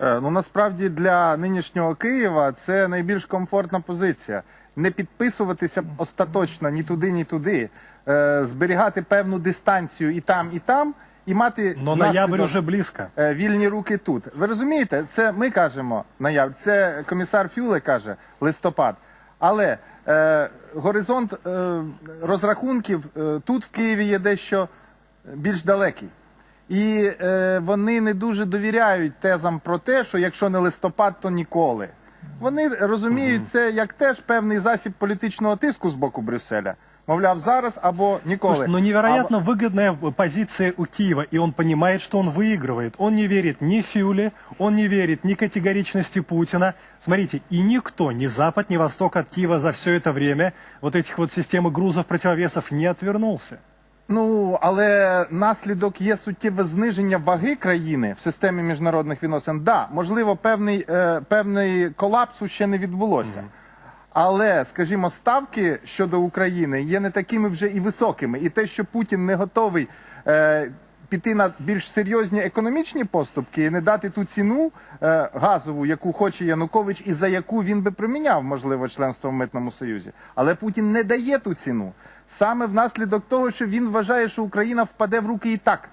Е, Ну насправді для нинішнього Києва це найбільш комфортна позиція. Не підписуватися остаточно ні туди, ні туди, е, зберігати певну дистанцію і там, і там, і мати Но ноябрь уже близко. е, вільні руки тут. Ви розумієте, це ми кажемо ноябрь, це комісар Фюле каже листопад. Але е, горизонт е, розрахунків е, тут в Києві є дещо більш далекий. І е, вони не дуже довіряють тезам про те, що якщо не листопад, то ніколи. Вони розуміють це як теж певний засіб політичного тиску з боку Брюсселя. Мовляв, зараз або ніколи. Слушай, ну невероятно выгодная позиция у Киева, и он понимает, что он выигрывает. Он не верит ни Фюле, он не верит ни категоричности Путина. Смотрите, и никто, ни Запад, ни Восток от Киева за все это время вот этих вот систем грузов противовесов не отвернулся. Ну, але наслідок є суттєве зниження ваги країни в системі міжнародних відносин. Да, можливо, певний, е, певний колапсу ще не відбулося. Але, скажімо, ставки щодо України є не такими вже і високими. І те, що Путін не готовий е, піти на більш серйозні економічні поступки і не дати ту ціну е, газову, яку хоче Янукович, і за яку він би приміняв, можливо, членство в митному союзі. Але Путін не дає ту ціну. Саме внаслідок того, що він вважає, що Україна впаде в руки і так